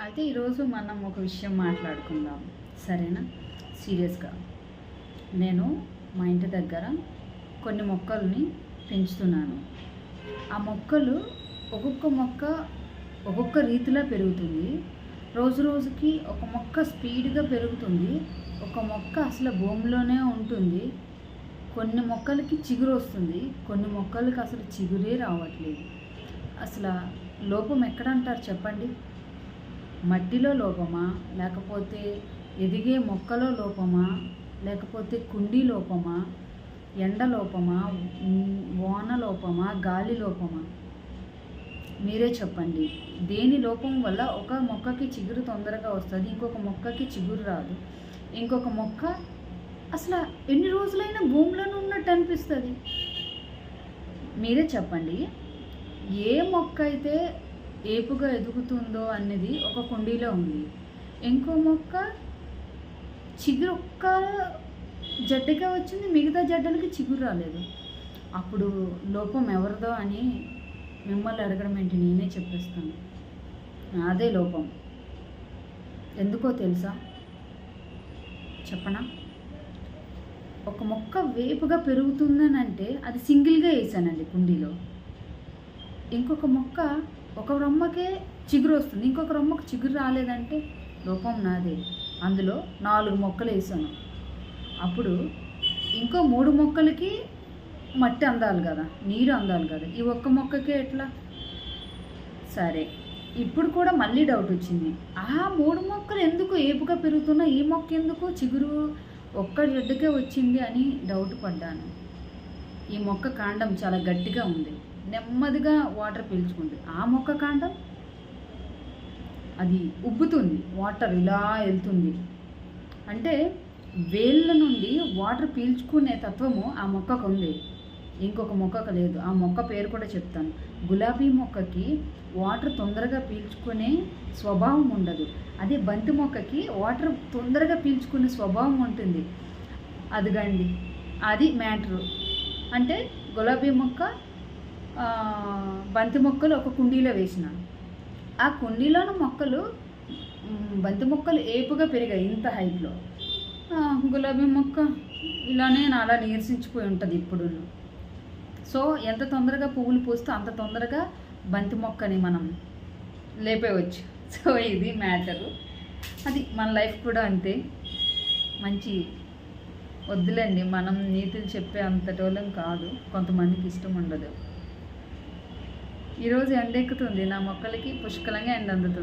అయితే ఈరోజు మనం ఒక విషయం మాట్లాడుకుందాం. సరేనా? సీరియస్గా. నేను మా ఇంటి దగ్గర కొన్ని మొక్కల్ని పెంచుతున్నాను. ఆ మొక్కలు ఒక్కొక్క మొక్క ఒక్కొక్క రీతిలో పెరుగుతుంది. రోజు రోజుకి ఒక మొక్క స్పీడ్గా పెరుగుతుంది. ఒక మొక్క అసలు భూమిలోనే ఉంటుంది. కొన్ని మొక్కలకి చిగురు వస్తుంది. కొన్ని మొక్కలకి అసలు చిగురే రావట్లేదు. అసలు లోపం ఎక్కడ అంటారు చెప్పండి? మట్టిలో లోపమా? లేకపోతే ఎదిగే మొక్కలో లోపమా? లేకపోతే కుండీ లోపమా? ఎండ లోపమా? వాన లోపమా? గాలి లోపమా? మీరే చెప్పండి. దేని లోపం వల్ల ఒక మొక్కకి చిగురు తొందరగా వస్తుంది ఇంకొక మొక్కకి చిగురు రాదు? ఇంకొక మొక్క అసలు ఎన్ని రోజులైనా భూమిలోనే ఉన్నట్టు అనిపిస్తుంది? మీరే చెప్పండి. ఏ మొక్క అయితే ఏపుగా ఎదుగుతుందో అనేది ఒక కుండీలో ఉంది. ఇంకో మొక్క చిగురు ఒక్క జడ్డకే వచ్చింది మిగతా జడ్డలకి చిగురు రాలేదు. అప్పుడు లోపం ఎవరిదో అని మిమ్మల్ని అడగడం ఏంటి నేనే చెప్పేస్తాను. అదే లోపం. ఎందుకో తెలుసా? చెప్పనా? ఒక మొక్క వేపుగా పెరుగుతుందని అంటే అది సింగిల్గా వేసానండి కుండీలో. ఇంకొక మొక్క ఒక రొమ్మకే చిగురు వస్తుంది. ఇంకొక రొమ్మకు చిగురు రాలేదంటే లోపం నాదే. అందులో నాలుగు మొక్కలు వేసాను. అప్పుడు ఇంకో మూడు మొక్కలకి మట్టి అందాలి కదా నీరు అందాలి కదా. ఈ ఒక్క మొక్కకే ఎట్లా? సరే. ఇప్పుడు కూడా మళ్ళీ డౌట్ వచ్చింది. ఆ మూడు మొక్కలు ఎందుకు ఏపుగా పెరుగుతున్నా? ఈ మొక్క ఎందుకు చిగురు? ఒక్క జడ్డుకే వచ్చింది అని డౌట్ పడ్డాను. ఈ మొక్క కాండం చాలా గట్టిగా ఉంది. నెమ్మదిగా వాటర్ పీల్చుకుంది. ఆ మొక్క కాండం అది ఉబ్బుతుంది. వాటర్ ఇలా వెళ్తుంది. అంటే వేళ్ళ నుండి వాటర్ పీల్చుకునే తత్వము ఆ మొక్కకు ఉంది. ఇంకొక మొక్కకు లేదు. ఆ మొక్క పేరు కూడా చెప్తాను. గులాబీ మొక్కకి వాటర్ తొందరగా పీల్చుకునే స్వభావం ఉండదు. అదే బంతి మొక్కకి వాటర్ తొందరగా పీల్చుకునే స్వభావం ఉంటుంది. అదిగండి. అది మ్యాటరు. అంటే గులాబీ మొక్క బంతి మొక్కలు ఒక కుండీలో వేసినాను ఆ కుండీలోని మొక్కలు బంతి మొక్కలు ఏపుగా పెరిగాయి ఇంత హైట్లో. గులాబీ మొక్క ఇలానే నాలా నీరసించిపోయి ఉంటుంది ఇప్పుడు. సో ఎంత తొందరగా పువ్వులు పూస్తే అంత తొందరగా బంతి మొక్కని మనం లేపేయవచ్చు సో ఇది మ్యాటరు. అది మన లైఫ్ కూడా అంతే. మంచి వద్దులేండి మనం నీతులు చెప్పే అంతటోళ్ళం కాదు. కొంతమందికి ఇష్టం ఉండదు. ఈరోజు ఎండెక్కుతుంది. నా మొక్కలకి పుష్కలంగా ఎండ అందుతుంది